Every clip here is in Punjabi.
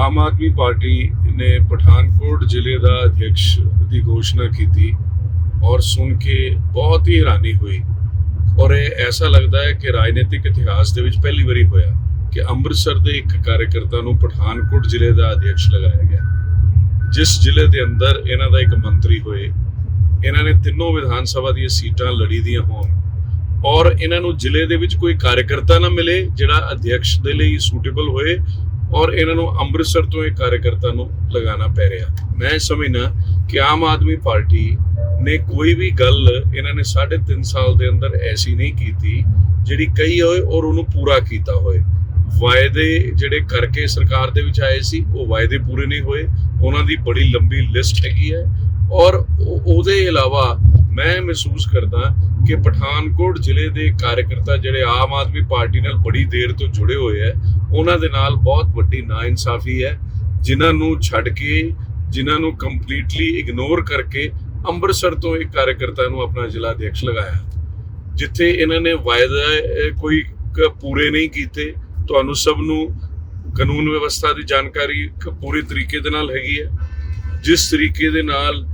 ਆਮ ਆਦਮੀ ਪਾਰਟੀ ਨੇ ਪਠਾਨਕੋਟ ਜ਼ਿਲ੍ਹੇ ਦਾ ਅਧਿਕਸ਼ ਦੀ ਘੋਸ਼ਣਾ ਕੀਤੀ ਔਰ ਸੁਣ ਕੇ ਬਹੁਤ ਹੀ ਹੈਰਾਨੀ ਹੋਈ। ਔਰ ਇਹ ਐਸਾ ਲੱਗਦਾ ਹੈ ਕਿ ਰਾਜਨੀਤਿਕ ਇਤਿਹਾਸ ਦੇ ਵਿੱਚ ਪਹਿਲੀ ਵਾਰੀ ਹੋਇਆ ਕਿ ਅੰਮ੍ਰਿਤਸਰ ਦੇ ਇੱਕ ਕਾਰਜਕਰਤਾ ਨੂੰ ਪਠਾਨਕੋਟ ਜ਼ਿਲ੍ਹੇ ਦਾ ਅਧਿਕਸ਼ ਲਗਾਇਆ ਗਿਆ। ਜਿਸ ਜ਼ਿਲ੍ਹੇ ਦੇ ਅੰਦਰ ਇਹਨਾਂ ਦਾ ਇੱਕ ਮੰਤਰੀ ਹੋਏ, ਇਹਨਾਂ ਨੇ ਤਿੰਨੋਂ ਵਿਧਾਨ ਸਭਾ ਦੀਆਂ ਸੀਟਾਂ ਲੜੀ ਦੀਆਂ ਹੋਣ ਔਰ ਇਹਨਾਂ ਨੂੰ ਜ਼ਿਲ੍ਹੇ ਦੇ ਵਿੱਚ ਕੋਈ ਕਾਰਜਕਰਤਾ ਨਾ ਮਿਲੇ ਜਿਹੜਾ ਅਧਿਕਸ਼ ਦੇ ਲਈ ਸੂਟੇਬਲ ਹੋਏ ਔਰ ਇਹਨਾਂ ਨੂੰ ਅੰਮ੍ਰਿਤਸਰ ਤੋਂ ਇਹ ਕਾਰਜਕਰਤਾ ਨੂੰ ਲਗਾਉਣਾ ਪੈ ਰਿਹਾ। ਮੈਂ ਸਮਝਣਾ ਕਿ ਆਮ ਆਦਮੀ ਪਾਰਟੀ ਨੇ ਕੋਈ ਵੀ ਗੱਲ ਇਹਨਾਂ ਨੇ 3.5 ਸਾਲ ਦੇ ਅੰਦਰ ਐਸੀ ਨਹੀਂ ਕੀਤੀ, ਜਿਹੜੀ ਕਹੀ ਹੋਏ ਔਰ ਉਹਨੂੰ ਪੂਰਾ ਕੀਤਾ ਹੋਏ। ਵਾਅਦੇ ਜਿਹੜੇ ਕਰਕੇ ਸਰਕਾਰ ਦੇ ਵਿੱਚ ਆਏ ਸੀ, ਉਹ ਵਾਅਦੇ ਪੂਰੇ ਨਹੀਂ ਹੋਏ। ਉਹਨਾਂ ਦੀ ਬੜੀ ਲੰਬੀ ਲਿਸਟ ਹੈਗੀ ਹੈ। ਔਰ ਉਹਦੇ ਇਲਾਵਾ ਮੈਂ ਮਹਿਸੂਸ ਕਰਦਾ ਕਿ ਪਠਾਨਕੋਟ ਜ਼ਿਲ੍ਹੇ ਦੇ ਕਾਰਜਕਰਤਾ ਜਿਹੜੇ ਆਮ ਆਦਮੀ ਪਾਰਟੀ ਨਾਲ ਬੜੀ ਦੇਰ ਤੋਂ ਜੁੜੇ ਹੋਏ ਹੈ ਉਹਨਾਂ ਦੇ ਨਾਲ ਬਹੁਤ ਵੱਡੀ ਨਾਇਨਸਾਫੀ ਹੈ, ਜਿਨ੍ਹਾਂ ਨੂੰ ਛੱਡ ਕੇ, ਜਿਨ੍ਹਾਂ ਨੂੰ ਕੰਪਲੀਟਲੀ ਇਗਨੋਰ ਕਰਕੇ ਅੰਮ੍ਰਿਤਸਰ ਤੋਂ ਇੱਕ ਕਾਰਜਕਰਤਾ ਨੂੰ ਆਪਣਾ ਜ਼ਿਲ੍ਹਾ ਅਧਿਕਸ਼ ਲਗਾਇਆ। ਜਿੱਥੇ ਇਹਨਾਂ ਨੇ ਵਾਅਦਾ ਕੋਈ ਕ- ਪੂਰੇ ਨਹੀਂ ਕੀਤੇ। ਤੁਹਾਨੂੰ ਸਭ ਨੂੰ ਕਾਨੂੰਨ ਵਿਵਸਥਾ ਦੀ ਜਾਣਕਾਰੀ ਕ- ਪੂਰੀ ਤਰੀਕੇ ਦੇ ਨਾਲ ਹੈਗੀ ਹੈ। ਜਿਸ ਤਰੀਕੇ ਦੇ ਨਾਲ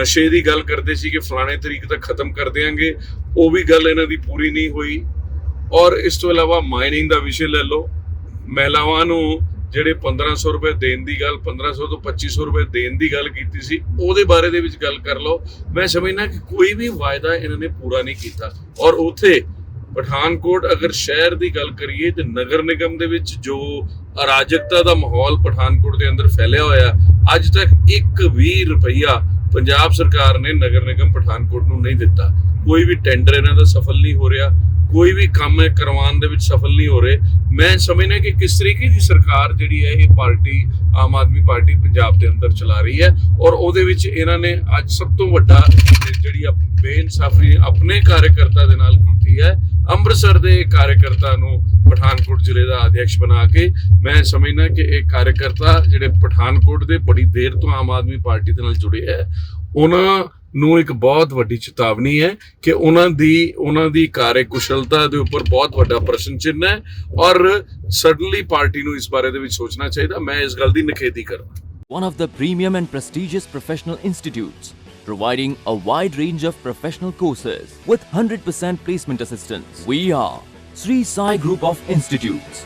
ਨਸ਼ੇ ਦੀ ਗੱਲ ਕਰਦੇ ਸੀ ਕਿ ਫਲਾਣੇ ਤਰੀਕ ਤੱਕ ਖਤਮ ਕਰ ਦੇਾਂਗੇ ਉਹ ਵੀ ਗੱਲ ਇਹਨਾਂ ਦੀ ਪੂਰੀ ਨਹੀਂ ਹੋਈ। ਔਰ ਇਸ ਤੋਂ ਇਲਾਵਾ ਮਾਈਨਿੰਗ ਦਾ ਵਿਸ਼ੇ ਲੈ ਲਓ। ਮਹਿਲਾਵਾਂ ਨੂੰ ਜਿਹੜੇ 1500 ਰੁਪਏ ਦੇਣ ਦੀ ਗੱਲ 1500 ਤੋਂ 2500 ਰੁਪਏ ਦੇਣ ਦੀ ਗੱਲ ਕੀਤੀ ਸੀ, ਉਹਦੇ ਬਾਰੇ ਦੇ ਵਿੱਚ ਗੱਲ ਕਰ ਲਓ। ਮੈਂ ਸਮਝਣਾ ਕਿ ਕੋਈ ਵੀ ਵਾਅਦਾ ਇਹਨਾਂ ਨੇ ਪੂਰਾ ਨਹੀਂ ਕੀਤਾ। ਔਰ ਉਥੇ ਪਠਾਨਕੋਟ ਅਗਰ ਸ਼ਹਿਰ ਦੀ ਗੱਲ ਕਰੀਏ ਤੇ ਨਗਰ ਨਿਗਮ ਦੇ ਵਿੱਚ ਜੋ ਅਰਾਜਕਤਾ ਦਾ ਮਾਹੌਲ ਪਠਾਨਕੋਟ ਦੇ ਅੰਦਰ ਫੈਲਿਆ ਹੋਇਆ, ਅੱਜ ਤੱਕ 1 ਵੀ ਰੁਪਈਆ ਪੰਜਾਬ ਸਰਕਾਰ ਨੇ ਨਗਰ ਨਿਗਮ ਪਠਾਨਕੋਟ ਨੂੰ ਨਹੀਂ ਦਿੱਤਾ। ਕੋਈ ਵੀ ਟੈਂਡਰ ਇਹਨਾਂ ਦਾ ਸਫਲ ਨਹੀਂ ਹੋ ਰਿਹਾ, ਕੋਈ ਵੀ ਕੰਮ ਕਰਵਾਉਣ ਦੇ ਵਿੱਚ ਸਫਲ ਨਹੀਂ ਹੋ ਰਹੇ। ਮੈਂ ਸਮਝਣਾ ਕਿ ਕਿਸ ਤਰੀਕੇ ਦੀ ਸਰਕਾਰ ਜਿਹੜੀ ਹੈ ਇਹ ਪਾਰਟੀ, ਆਮ ਆਦਮੀ ਪਾਰਟੀ ਪੰਜਾਬ ਦੇ ਅੰਦਰ ਚਲਾ ਰਹੀ ਹੈ ਔਰ ਉਹਦੇ ਵਿੱਚ ਇਹਨਾਂ ਨੇ ਅੱਜ ਸਭ ਤੋਂ ਵੱਡਾ ਜਿਹੜੀ ਬੇਇਨਸਾਫੀ ਆਪਣੇ ਕਾਰਜਕਰਤਾ ਦੇ ਨਾਲ ਕੀਤੀ ਹੈ, ਅੰਮ੍ਰਿਤਸਰ ਦੇ ਕਾਰਜਕਰਤਾ ਨੂੰ ਪਠਾਨਕੋਟ ਜ਼ਿਲ੍ਹੇ ਦਾ ਅਧਿਕਸ਼ ਬਣਾ ਕੇ ਮੈਂ ਸਮਝਣਾ ਕਿ ਇਹ ਕਾਰਜਕਰਤਾ ਜਿਹੜੇ ਪਠਾਨਕੋਟ ਦੇ ਬੜੀ ਦੇਰ ਤੋਂ ਆਮ ਆਦਮੀ ਪਾਰਟੀ ਦੇ ਨਾਲ ਜੁੜੇ ਹੈ, ਉਹਨਾਂ ਨੂੰ ਇੱਕ ਬਹੁਤ ਵੱਡੀ ਚੇਤਾਵਨੀ ਹੈ ਕਿ ਉਹਨਾਂ ਦੀ ਉਹਨਾਂ ਦੀ ਕਾਰਜਕੁਸ਼ਲਤਾ ਦੇ ਉੱਪਰ ਬਹੁਤ ਵੱਡਾ ਪ੍ਰਸ਼ਨ ਚਿੰਨ੍ਹ ਹੈ ਔਰ ਸਡਨਲੀ ਪਾਰਟੀ ਨੂੰ ਇਸ ਬਾਰੇ ਦੇ ਵਿੱਚ ਸੋਚਣਾ ਚਾਹੀਦਾ ਮੈਂ ਇਸ ਗੱਲ ਦੀ ਨਿਖੇਧੀ ਕਰਦਾ one of the premium and prestigious professional institutes, providing a wide range of professional courses with 100% placement assistance. We are Sri Sai Group of Institutes,